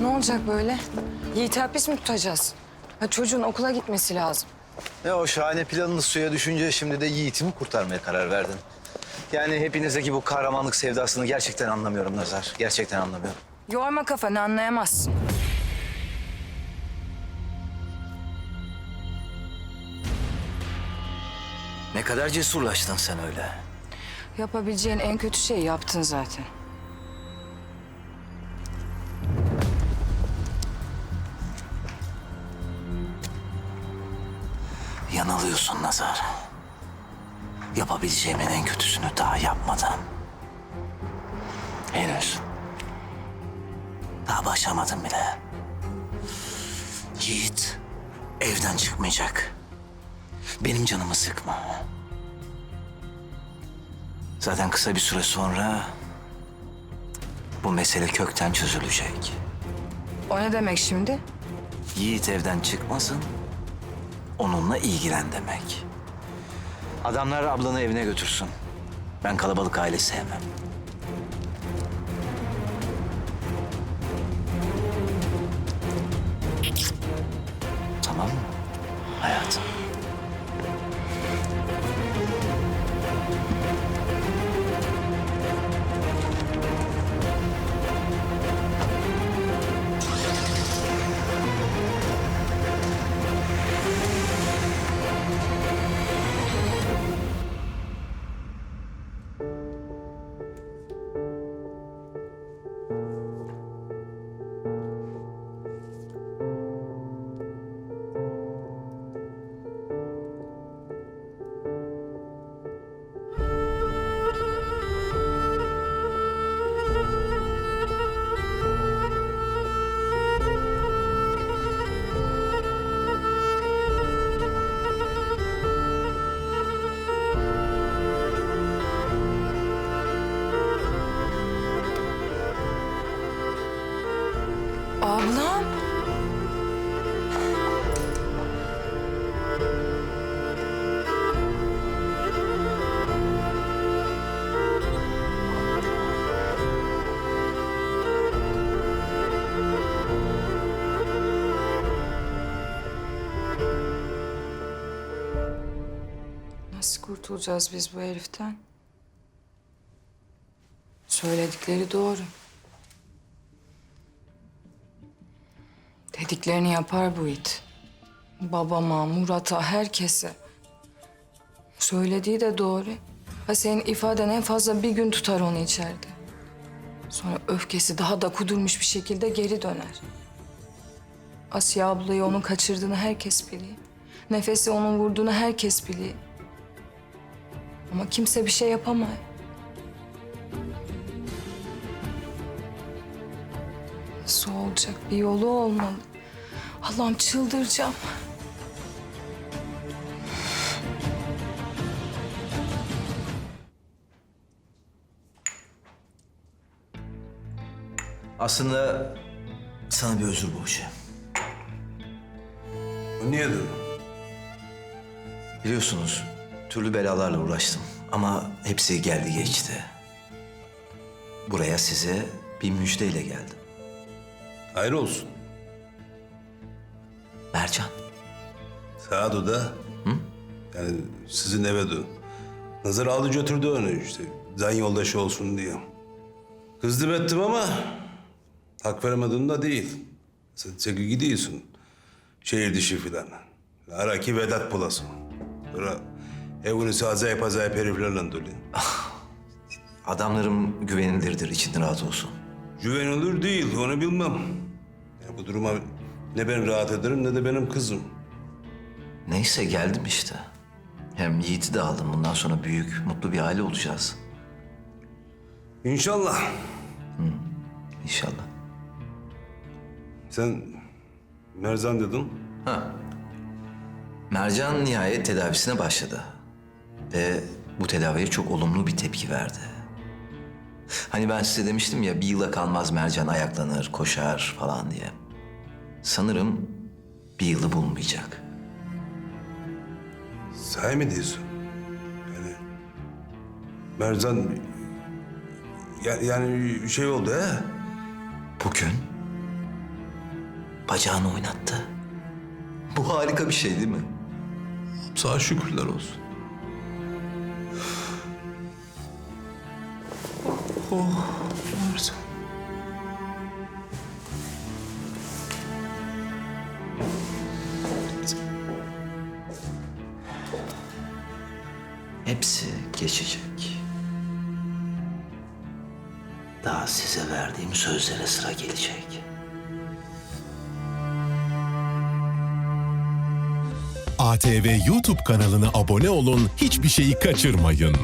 Ne olacak böyle? Yiğit'i hapis mi tutacağız? Ha, çocuğun okula gitmesi lazım. Ya o şahane planını suya düşünce şimdi de Yiğit'imi kurtarmaya karar verdin. Yani hepinizdeki bu kahramanlık sevdasını gerçekten anlamıyorum Nazar. Gerçekten anlamıyorum. Yorma kafanı anlayamazsın. Ne kadar cesurlaştın sen öyle. Yapabileceğin en kötü şeyi yaptın zaten. Yanılıyorsun Nazar. Yapabileceğimin en kötüsünü daha yapmadım. Henüz. Daha başlamadım bile. Yiğit evden çıkmayacak. Benim canımı sıkma. Zaten kısa bir süre sonra bu mesele kökten çözülecek. O ne demek şimdi? Yiğit evden çıkmasın, onunla ilgilen demek. Adamlar ablanı evine götürsün. Ben kalabalık aile sevmem. Tamam mı? Ablam. Nasıl kurtulacağız biz bu heriften? Söyledikleri doğru. Dediklerini yapar bu it. Babama, Murat'a, herkese. Söylediği de doğru. Ha senin ifaden en fazla bir gün tutar onu içeride. Sonra öfkesi daha da kudurmuş bir şekilde geri döner. Asiye ablayı onun kaçırdığını herkes biliyor. Nefesi onun vurduğunu herkes biliyor. Ama kimse bir şey yapamıyor. Nasıl olacak? Bir yolu olmalı. Allah'ım çıldıracağım. Aslında sana bir özür borçluyum. Niye dur? Biliyorsunuz türlü belalarla uğraştım ama hepsi geldi geçti. Buraya size bir müjdeyle geldim. Hayır olsun. Mercan. Saat da. Yani sizin eve dön. Nazar aldı götürdü onu işte. Can yoldaşı olsun diye. Kızdım ettim ama hak veremedim de değil. Sen çekil gidiyorsun. Şehir dışı filan. Ara ki Vedat bulasın. Sonra evini acayip acayip heriflerle dolu. Adamlarım güvenilirdir, için rahat olsun. Güvenilir değil, onu bilmem. Ya bu duruma ne ben rahat ederim ne de benim kızım. Neyse geldim işte. Hem Yiğit'i de aldım. Bundan sonra büyük, mutlu bir aile olacağız. İnşallah. İnşallah. Sen Merzan dedin. Ha. Mercan nihayet tedavisine başladı. Ve bu tedaviye çok olumlu bir tepki verdi. Hani ben size demiştim ya bir yıla kalmaz Mercan ayaklanır, koşar falan diye. Sanırım bir yılı bulmayacak. Sahi mi diyorsun? Yani Merzan ya- yani şey oldu ha? Bugün bacağını oynattı. Bu harika bir şey değil mi? Sağ şükürler olsun. Oh, Mercan. Hepsi geçecek. Daha size verdiğim sözlere sıra gelecek. ATV YouTube kanalına abone olun, hiçbir şeyi kaçırmayın.